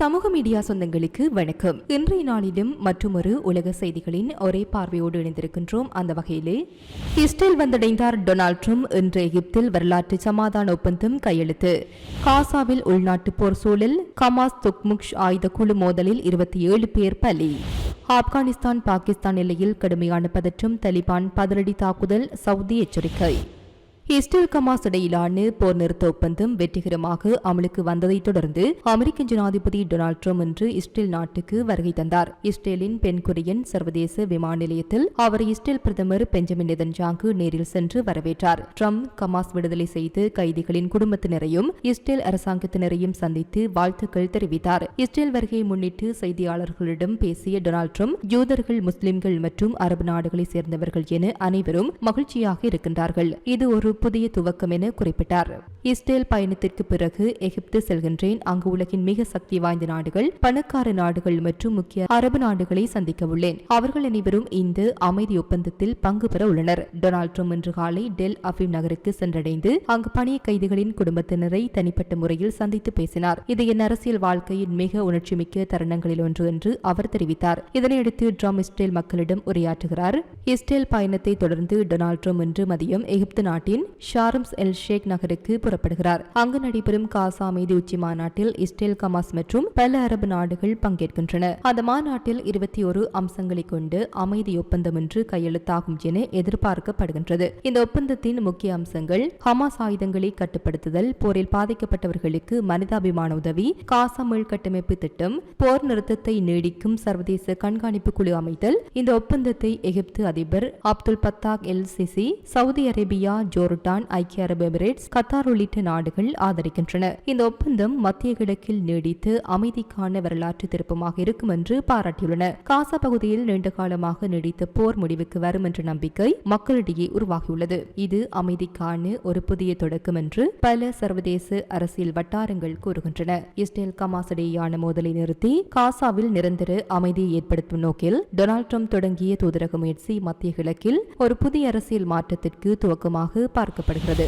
சமூக மீடியா சொந்தங்களுக்கு வணக்கம். இன்றைய நாளிலும் மற்றொரு உலக செய்திகளின் ஒரே பார்வையோடு இணைந்திருக்கின்றோம். அந்த வகையிலே இஸ்ரேல் வந்தடைந்தார் டொனால்ட் ட்ரம்ப் இன்று எகிப்தில் வரலாற்று சமாதான ஒப்பந்தம் கையெழுத்து. காசாவில் உள்நாட்டு போர் சூழல் கமாஸ் துக்முக்ஷ் ஆயுத குழு மோதலில் இருபத்தி ஏழு பேர் பலி. ஆப்கானிஸ்தான் பாகிஸ்தான் எல்லையில் கடுமையான பதற்றம் தலிபான் பதிலடி தாக்குதல் சவுதி எச்சரிக்கை. இஸ்ரேல் கமாஸ் இடையிலான போர் நிறுத்த ஒப்பந்தம் வெற்றிகரமாக அமலுக்கு வந்ததைத் தொடர்ந்து அமெரிக்க ஜனாதிபதி டொனால்ட் ட்ரம்ப் இன்று இஸ்ரேல் நாட்டுக்கு வருகை தந்தார். இஸ்ரேலின் பென்கொரியன் சர்வதேச விமான நிலையத்தில் அவர் இஸ்ரேல் பிரதமர் பெஞ்சமின் நெதன்ஜாங்கு நேரில் சென்று வரவேற்றார். ட்ரம்ப் கமாஸ் விடுதலை செய்து கைதிகளின் குடும்பத்தினரையும் இஸ்ரேல் அரசாங்கத்தினரையும் சந்தித்து வாழ்த்துக்கள் தெரிவித்தார். இஸ்ரேல் வருகையை முன்னிட்டு செய்தியாளர்களிடம் பேசிய டொனால்ட் ட்ரம்ப் யூதர்கள் முஸ்லிம்கள் மற்றும் அரபு நாடுகளைச் சேர்ந்தவர்கள் என அனைவரும் மகிழ்ச்சியாக இருக்கின்றார்கள். இது ஒரு புதிய துவக்கம் என குறிப்பிட்டார். இஸ்ரேல் பயணத்திற்கு பிறகு எகிப்து செல்கின்றேன். அங்கு உலகின் மிக சக்தி வாய்ந்த நாடுகள் பணக்கார நாடுகள் மற்றும் முக்கிய அரபு நாடுகளை சந்திக்க உள்ளேன். அவர்கள் அனைவரும் இந்த அமைதி ஒப்பந்தத்தில் பங்கு பெற உள்ளனர். டொனால்ட் ட்ரம்ப் இன்று காலை டெல் அஃபீம் நகருக்கு சென்றடைந்து அங்கு பணிய கைதிகளின் குடும்பத்தினரை தனிப்பட்ட முறையில் சந்தித்து பேசினார். இது என் அரசியல் வாழ்க்கையின் மிக உணர்ச்சிமிக்க தருணங்களில் ஒன்று என்று அவர் தெரிவித்தார். இதனையடுத்து ட்ரம்ப் இஸ்ரேல் மக்களிடம் உரையாற்றுகிறார். இஸ்ரேல் பயணத்தை தொடர்ந்து டொனால்ட் ட்ரம்ப் இன்று மதியம் எகிப்து நாட்டின் ஷாரம்ஸ் எல் ஷேக் நகருக்கு புறப்படுகிறார். அங்கு நடைபெறும் காசா அமைதி உச்சி மாநாட்டில் இஸ்ரேல் கமாஸ் மற்றும் பல அரபு நாடுகள் பங்கேற்கின்றன. அந்த மாநாட்டில் இருபத்தி ஒரு அம்சங்களை கொண்டு அமைதி ஒப்பந்தம் என்று கையெழுத்தாகும் என எதிர்பார்க்கப்படுகின்றது. இந்த ஒப்பந்தத்தின் முக்கிய அம்சங்கள் ஹமாஸ் ஆயுதங்களை கட்டுப்படுத்துதல் போரில் பாதிக்கப்பட்டவர்களுக்கு மனிதாபிமான உதவி காசா மீள்கட்டமைப்பு திட்டம் போர் நிறுத்தத்தை நீடிக்கும் சர்வதேச கண்காணிப்பு குழு அமைத்தல் இந்த ஒப்பந்தத்தை எகிப்து அதிபர் Abdul Fattah el Sisi Saudi Arabia Jordan Bhutan ஐக்கிய அரபு எமிரேட்ஸ் கத்தார் உள்ளிட்ட நாடுகள் ஆதரிக்கின்றன. இந்த ஒப்பந்தம் மத்திய கிழக்கில் நீடித்து அமைதிக்கான வரலாற்று திருப்பமாக இருக்கும் என்று பாராட்டியுள்ளன. காசா பகுதியில் நீண்ட காலமாக நீடித்த போர் முடிவுக்கு வரும் என்ற நம்பிக்கை மக்களிடையே உருவாகியுள்ளது. இது அமைதிக்கான ஒரு புதிய தொடக்கம் என்று பல சர்வதேச அரசியல் வட்டாரங்கள் கூறுகின்றன. இஸ்ரேல் கமாஸ் இடையேயான மோதலை நிறுத்தி காசாவில் நிரந்தர அமைதியை ஏற்படுத்தும் நோக்கில் டொனால்ட் ட்ரம்ப் தொடங்கிய தூதரக முயற்சி மத்திய கிழக்கில் ஒரு புதிய அரசியல் மாற்றத்திற்கு துவக்கமாக பார்க்கப்படுகிறது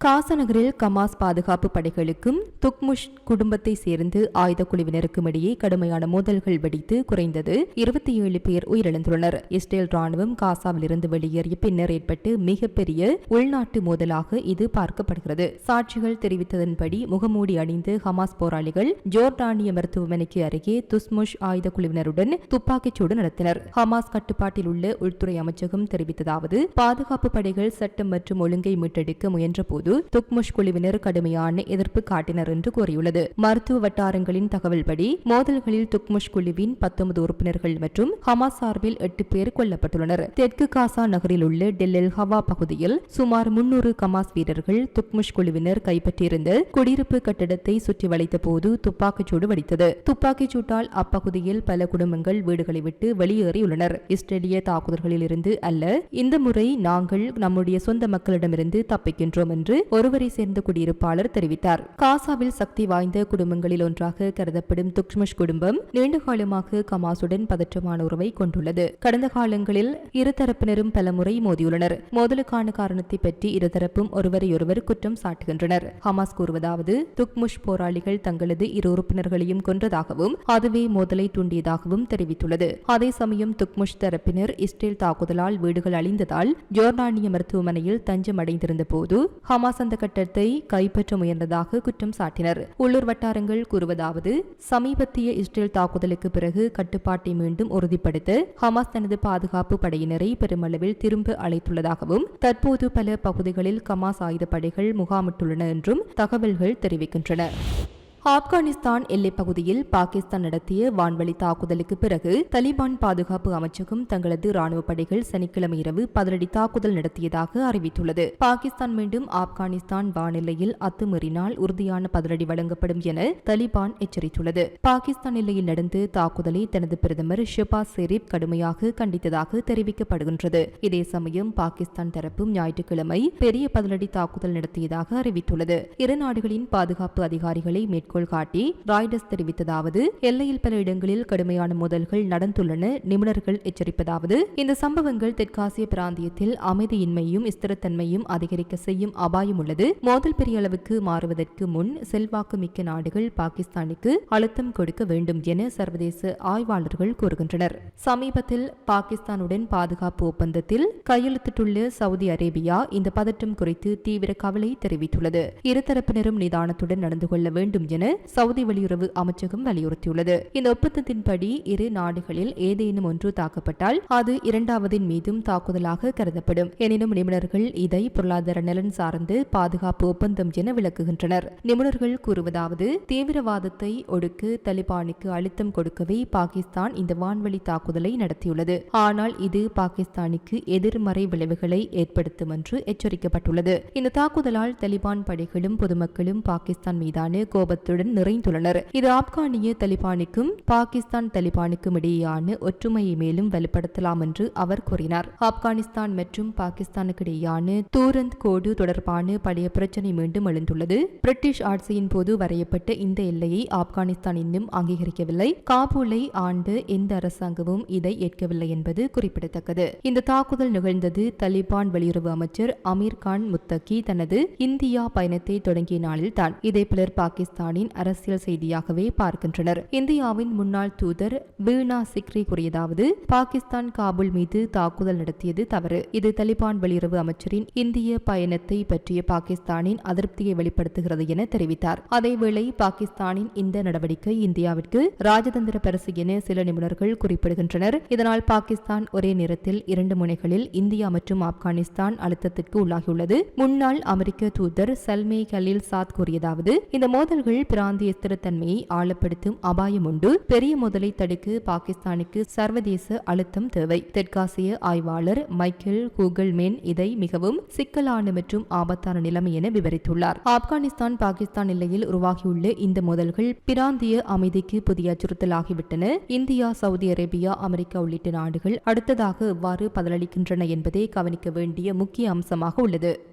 காசநகரில் கமாஸ் பாதுகாப்பு படைகளுக்கும் துக்முஷ் குடும்பத்தை சேர்ந்து ஆயுத குழுவினருக்கும் இடையே கடுமையான மோதல்கள் வெடித்து குறைந்தது இருபத்தி ஏழு பேர் உயிரிழந்துள்ளனர். இஸ்ரேல் ராணுவம் காசாவிலிருந்து வெளியேறிய பின்னர் ஏற்பட்டு மிகப்பெரிய உள்நாட்டு மோதலாக இது பார்க்கப்படுகிறது. சாட்சிகள் தெரிவித்ததன்படி முகமூடி அணிந்து ஹமாஸ் போராளிகள் ஜோர்டானிய மருத்துவமனைக்கு அருகே துஸ்முஷ் ஆயுத குழுவினருடன் துப்பாக்கிச்சூடு நடத்தினர். ஹமாஸ் கட்டுப்பாட்டில் உள்ள உள்துறை அமைச்சகம் தெரிவித்ததாவது பாதுகாப்பு படைகள் சட்டம் மற்றும் ஒழுங்கை மீட்டெடுக்க முயன்றபோது துக்முஷ் குழுவினர் கடுமையான எதிர்ப்பு காட்டினர் என்று கூறியுள்ளது. மருத்துவ வட்டாரங்களின் தகவல்படி மோதல்களில் துக்முஷ் குழுவின் பத்தொன்பது உறுப்பினர்கள் மற்றும் ஹமாஸ் சார்பில் எட்டு பேர் கொல்லப்பட்டுள்ளனர். தெற்கு காசா நகரில் உள்ள டெல்லில் ஹவா பகுதியில் சுமார் முன்னூறு கமாஸ் வீரர்கள் துக்முஷ் குழுவினர் கைப்பற்றியிருந்த குடியிருப்பு கட்டடத்தை சுற்றி வளைத்த போது துப்பாக்கிச்சூடு வெடித்தது. துப்பாக்கிச் சூட்டால் அப்பகுதியில் பல குடும்பங்கள் வீடுகளை விட்டு வெளியேறியுள்ளனர். இஸ்ரேலிய தாக்குதல்களில் இருந்து அல்ல இந்த முறை நாங்கள் நம்முடைய சொந்த மக்களிடமிருந்து தப்பிக்கின்றோம் என்று என்று ஒருவரை சேர்ந்த குடியிருப்பாளர் தெரிவித்தார். காசாவில் சக்தி வாய்ந்த குடும்பங்களில் ஒன்றாக கருதப்படும் துக்மஷ் குடும்பம் நீண்டகாலமாக கமாசுடன் பதற்றமான உறவை கொண்டுள்ளது. கடந்த காலங்களில் இருதரப்பினரும் பலமுறை மோதியுள்ளனர். மோதலுக்கான காரணத்தை பற்றி இருதரப்பும் ஒருவரையொருவர் குற்றம் சாட்டுகின்றனர். ஹமாஸ் கூறுவதாவது துக்முஷ் போராளிகள் தங்களது இரு உறுப்பினர்களையும் கொன்றதாகவும் அதுவே மோதலை தூண்டியதாகவும் தெரிவித்துள்ளது. அதே சமயம் துக்முஷ் தரப்பினர் இஸ்ரேல் தாக்குதலால் வீடுகள் அழிந்ததால் ஜோர்டானிய மருத்துவமனையில் தஞ்சம் அடைந்திருந்த போது ஹமாஸ் ஹமாஸ் அந்த கட்டத்தை கைப்பற்ற முயன்றதாக குற்றம் சாட்டினர். உள்ளூர் வட்டாரங்கள் கூறுவதாவது சமீபத்திய இஸ்ரேல் தாக்குதலுக்கு பிறகு கட்டுப்பாட்டை மீண்டும் உறுதிப்படுத்த ஹமாஸ் தனது பாதுகாப்பு படையினரை பெருமளவில் திரும்ப அழைத்துள்ளதாகவும் தற்போது பல பகுதிகளில் கமாஸ் ஆயுதப்படைகள் முகாமிட்டுள்ளன என்றும் தகவல்கள் தெரிவிக்கின்றன. ஆப்கானிஸ்தான் எல்லைப் பகுதியில் பாகிஸ்தான் நடத்திய வான்வழி தாக்குதலுக்கு பிறகு தலிபான் பாதுகாப்பு அமைச்சகம் தங்களது ராணுவ படைகள் சனிக்கிழமை இரவு பதிலடி தாக்குதல் நடத்தியதாக அறிவித்துள்ளது. பாகிஸ்தான் மீண்டும் ஆப்கானிஸ்தான் வானிலையில் அத்துமீறினால் உறுதியான பதிலடி வழங்கப்படும் என தலிபான் எச்சரித்துள்ளது. பாகிஸ்தான் எல்லையில் நடந்த தாக்குதலை தனது பிரதமர் ஷெபாஸ் ஷெரீப் கடுமையாக கண்டித்ததாக தெரிவிக்கப்படுகின்றது. இதே சமயம் பாகிஸ்தான் தரப்பும் ஞாயிற்றுக்கிழமை பெரிய பதிலடி தாக்குதல் நடத்தியதாக அறிவித்துள்ளது. இரு நாடுகளின் பாதுகாப்பு அதிகாரிகளை மேற்கொண்டு மேற்கோள் காட்டி ராய்டஸ் தெரிவித்ததாவது எல்லையில் பல இடங்களில் கடுமையான மோதல்கள் நடந்துள்ளன நிபுணர்கள் எச்சரிப்பதாவது இந்த சம்பவங்கள் தெற்காசிய பிராந்தியத்தில் அமைதியின்மையும் ஸ்திரத்தன்மையும் அதிகரிக்க செய்யும் அபாயம் உள்ளது. மோதல் பெரிய அளவுக்கு மாறுவதற்கு முன் செல்வாக்கு மிக்க நாடுகள் பாகிஸ்தானுக்கு அழுத்தம் கொடுக்க வேண்டும் என சர்வதேச ஆய்வாளர்கள் கூறுகின்றனர். சமீபத்தில் பாகிஸ்தானுடன் பாதுகாப்பு ஒப்பந்தத்தில் கையெழுத்திட்டுள்ள சவுதி அரேபியா இந்த பதற்றம் குறித்து தீவிர கவலை தெரிவித்துள்ளது. இருதரப்பினரும் நிதானத்துடன் நடந்து கொள்ள வேண்டும் என என சவுதி வெளியுறவு அமைச்சகம் வலியுறுத்தியுள்ளது. இந்த ஒப்பந்தத்தின்படி இரு நாடுகளில் ஏதேனும் ஒன்று தாக்கப்பட்டால் அது இரண்டாவதின் மீதும் தாக்குதலாக கருதப்படும். எனினும் நிபுணர்கள் இதை பொருளாதார நலன் சார்ந்து பாதுகாப்பு ஒப்பந்தம் என விளக்குகின்றனர். நிபுணர்கள் கூறுவதாவது தீவிரவாதத்தை ஒடுக்க தலிபானுக்கு அழுத்தம் கொடுக்கவே பாகிஸ்தான் இந்த வான்வழி தாக்குதலை நடத்தியுள்ளது. ஆனால் இது பாகிஸ்தானுக்கு எதிர்மறை விளைவுகளை ஏற்படுத்தும் என்று எச்சரிக்கப்பட்டுள்ளது. இந்த தாக்குதலால் தலிபான் படைகளும் பொதுமக்களும் பாகிஸ்தான் மீதான கோபத்துடன் நிறைந்துள்ளனர். இது ஆப்கானிய தலிபானுக்கும் பாகிஸ்தான் தலிபானுக்கும் இடையேயான ஒற்றுமையை மேலும் வலுப்படுத்தலாம் என்று அவர் கூறினார். ஆப்கானிஸ்தான் மற்றும் பாகிஸ்தானுக்கு இடையேயான தூரந்த் கோடு தொடர்பான பழைய பிரச்சினை மீண்டும் எழுந்துள்ளது. பிரிட்டிஷ் ஆட்சியின் போது வரையப்பட்ட இந்த எல்லையை ஆப்கானிஸ்தான் இன்னும் அங்கீகரிக்கவில்லை. காபூலை ஆண்டு எந்த அரசாங்கமும் இதை ஏற்கவில்லை என்பது குறிப்பிடத்தக்கது. இந்த தாக்குதல் நிகழ்ந்தது தலிபான் வெளியுறவு அமைச்சர் அமீர் கான் முத்தகி தனது இந்தியா பயணத்தை தொடங்கிய நாளில் தான் இதை பலர் பாகிஸ்தானின் அரசியல் செய்தியாகவே பார்க்கின்றனர். இந்தியாவின் முன்னாள் தூதர் வீணா சிக்ரி கூறியதாவது பாகிஸ்தான் காபூல் மீது தாக்குதல் நடத்தியது தவறு. இது தலிபான் வெளியுறவு அமைச்சரின் இந்திய பயணத்தை பற்றிய பாகிஸ்தானின் அதிருப்தியை வெளிப்படுத்துகிறது என தெரிவித்தார். அதேவேளை பாகிஸ்தானின் இந்த நடவடிக்கை இந்தியாவிற்கு ராஜதந்திர பரிசு என சில நிபுணர்கள் குறிப்பிடுகின்றனர். இதனால் பாகிஸ்தான் ஒரே நேரத்தில் இரண்டு முனைகளில் இந்தியா மற்றும் ஆப்கானிஸ்தான் அழுத்தத்திற்கு உள்ளாகியுள்ளது. முன்னாள் அமெரிக்க தூதர் சல்மே கலீல் சாத் கூறியதாவது இந்த மோதல்கள் பிராந்திய ஸ்திரத்தன்மையை ஆழப்படுத்தும் அபாயம் உண்டு. பெரிய முதலை தடுக்க பாகிஸ்தானுக்கு சர்வதேச அழுத்தம் தேவை. தெற்காசிய ஆய்வாளர் மைக்கேல் கூகுள்மேன் இதை மிகவும் சிக்கலான மற்றும் ஆபத்தான நிலைமை என விவரித்துள்ளார். ஆப்கானிஸ்தான் பாகிஸ்தான் எல்லையில் உருவாகியுள்ள இந்த மோதல்கள் பிராந்திய அமைதிக்கு புதிய அச்சுறுத்தலாகிவிட்டன. இந்தியா சவுதி அரேபியா அமெரிக்கா உள்ளிட்ட நாடுகள் அடுத்ததாக எவ்வாறு பதிலளிக்கின்றன என்பதை கவனிக்க வேண்டிய முக்கிய அம்சமாக உள்ளது.